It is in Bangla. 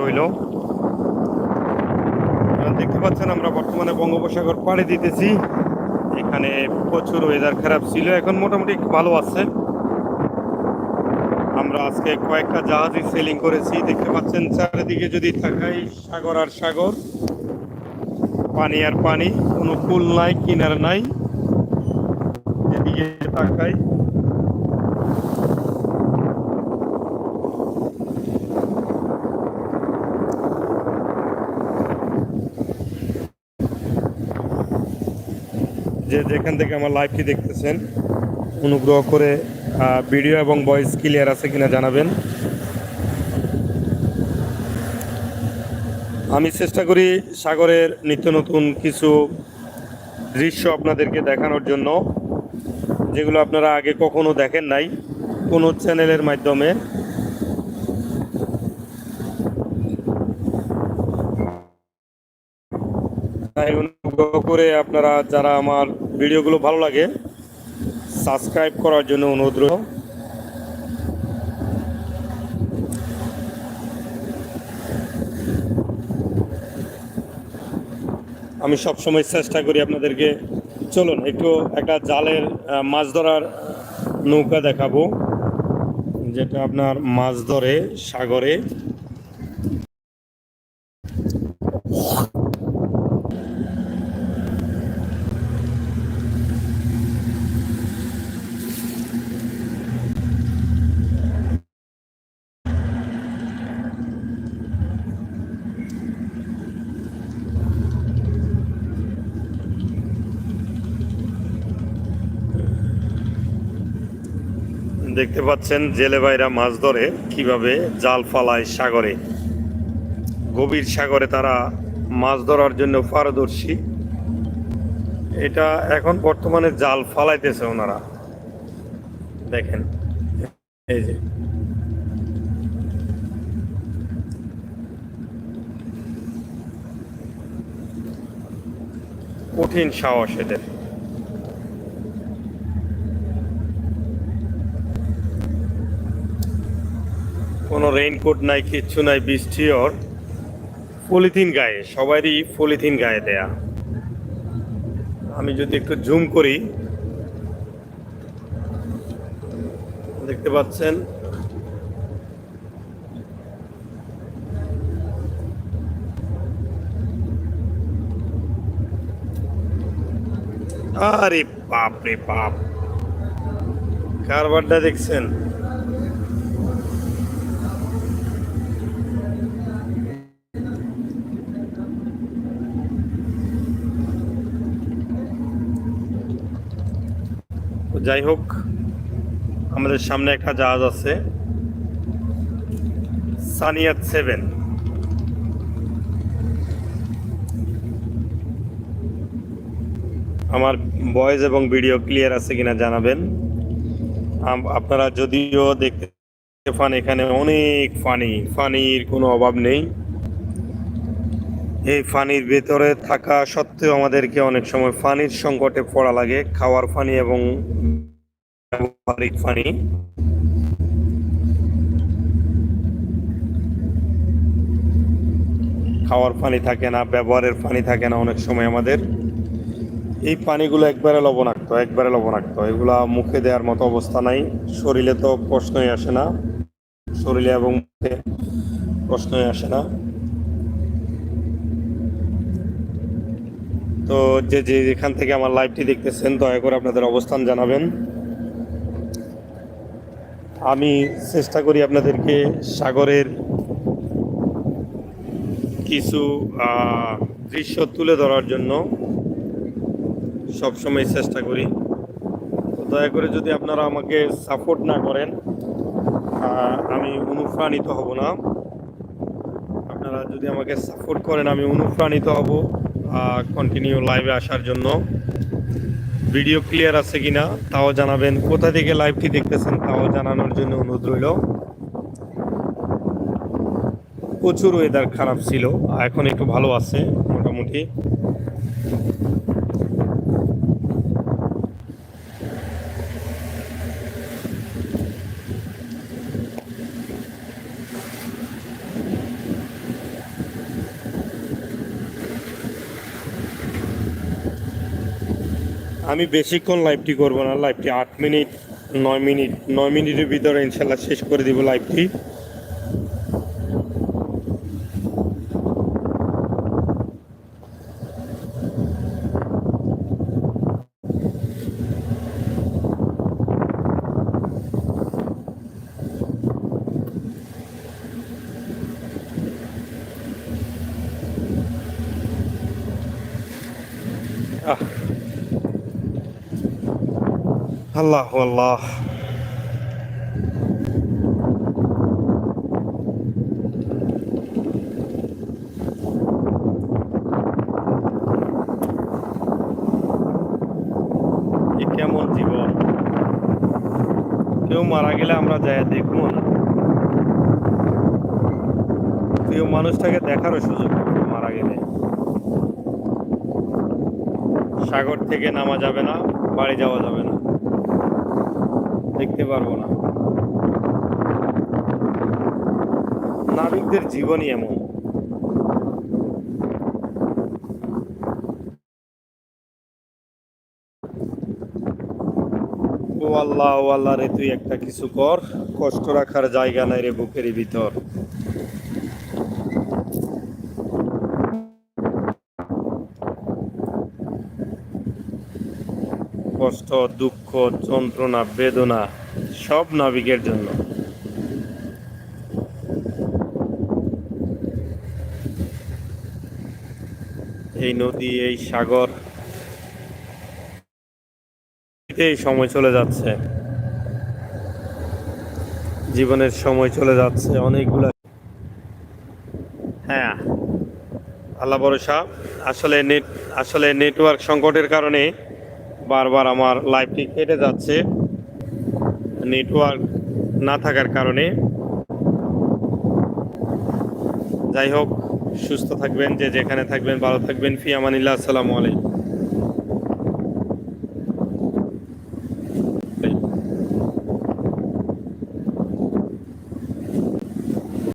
রইল। দেখতে পাচ্ছেন, আমরা বর্তমানে বঙ্গোপসাগর পাড়ি দিতেছি। এখানে প্রচুর ওয়েদার খারাপ ছিল, এখন মোটামুটি ভালো আছে। আমরা আজকে কয়েকটা জাহাজই সেলিং করেছি। দেখতে পাচ্ছেন, চারিদিকে যদি তাকাই, সাগর আর সাগর, পানি আর পানি, কোনো কুল নাই, কিনার নাই। যেদিকে তাকাই। যে যেখান থেকে আমার লাইভটি দেখতেছেন, অনুগ্রহ করে ভিডিও এবং ভয়েস ক্লিয়ার আছে কিনা জানাবেন। আমি চেষ্টা করি সাগরের নিত্য নতুন কিছু দৃশ্য আপনাদেরকে দেখানোর জন্য, যেগুলো আপনারা আগে কখনো দেখেন নাই, কোনো চ্যানেলের মাধ্যমে। তাই করে আপনারা যারা আমার ভিডিওগুলো ভালো লাগে সাবস্ক্রাইব করার জন্য অনুরোধ রইল। আমি সবসময় চেষ্টা করি আপনাদেরকে, চলুন একটু একটা জালের মাছ ধরার নৌকা দেখাবো, যেটা আপনার মাছ ধরে সাগরে। দেখতে পাচ্ছেন জেলে ভাইরা মাছ ধরে কীভাবে জাল ফালায় সাগরে। গভীর সাগরে তারা মাছ ধরার জন্য পারদর্শী। এটা এখন বর্তমানে জাল ফালাইতেছে ওনারা। দেখেন, এই যে। কঠিন সাহস এদের। কোনো রেইনকোট নাই, কিচ্ছু নাই, বৃষ্টি ওর পলিথিন গায়ে, সবারই পলিথিন গায়ে দেয়া। আমি যদি একটু জুম করি, দেখতে পাচ্ছেন? আরে বাপ রে বাপ। কারবারটা দেখছেন? যাই হোক, আমাদের সামনে একটা জাহাজ আছে। সানিয়াত সেভেন। আমার ভয়েস এবং ভিডিও ক্লিয়ার আছে কিনা জানাবেন। আপনারা যদিও দেখতে পান, এখানে অনেক ফানি, ফানির কোনো অভাব নেই। এই ফানির ভেতরে থাকা সত্ত্বেও আমাদেরকে অনেক সময় ফানির সংকটে পড়া লাগে। খাওয়ার ফানি এবং ব্যবহারিক ফানি খাওয়ার পানি থাকে না, ব্যবহারের পানি থাকে না অনেক সময় আমাদের। এই পানিগুলো একবারে লবণাক্ত একবারে লবণাক্ত। এগুলা মুখে দেওয়ার মতো অবস্থা নাই। শরীরে তো প্রশ্নই আসে না। শরীরে এবং মুখে প্রশ্নই আসে না। তো যে যে যেখান থেকে আমার লাইভটি দেখতেছেন, দয়া করে আপনাদের অবস্থান জানাবেন। আমি চেষ্টা করি আপনাদেরকে সাগরের কিছু দৃশ্য তুলে ধরার জন্য। সবসময় চেষ্টা করি। তো দয়া করে যদি আপনারা আমাকে সাপোর্ট না করেন আমি অনুপ্রাণিত হব না। আপনারা যদি আমাকে সাপোর্ট করেন, আমি অনুপ্রাণিত হব কন্টিনিউ লাইভে আসার জন্য। ভিডিও ক্লিয়ার আছে কিনা তাও জানাবেন। কোথা থেকে লাইভটি দেখতেছেন তাও জানানোর জন্য অনুরোধ রইল। প্রচুর ওয়েদার খারাপ ছিল এখন একটু ভালো আছে মোটামুটি। আমি বেশিক্ষণ লাইভটি করব না লাইভটি আট মিনিট, নয় মিনিট, নয় মিনিটের ভিতরে ইনশাল্লাহ শেষ করে দিব লাইভটি আল্লাহ আল্লাহ। কেমন জীবন? কেউ মারা গেলে আমরা যাই দেখব না। প্রিয় মানুষটাকে দেখারও সুযোগ মারা গেলে। সাগর থেকে নামা যাবে না, বাড়ি যাওয়া যাবে না। দেখতে পারব না। নাবিকদের জীবনই এমন। ও আল্লাহ ও আল্লাহ রে, তুই একটা কিছু কর। কষ্ট রাখার জায়গা নাই রে বুকের ভিতর। কষ্ট, দুঃখ, যন্ত্রণা, বেদনা সব নাবিকের জন্য। এই নদী, এই সাগর, এই সময় চলে যাচ্ছে। জীবনের সময় চলে যাচ্ছে অনেকগুলো। হ্যাঁ আল্লাহ ভরসা। আসলে নেট আসলে নেটওয়ার্ক সংকটের কারণে বারবার আমার লাইভটি কেটে যাচ্ছে। নেটওয়ার্ক না থাকার কারণে। যাই হোক, সুস্থ থাকবেন, যে যেখানে থাকবেন, ভালো থাকবেন। ফিয়ামানিল্লা আসসালামু আলাইকুম।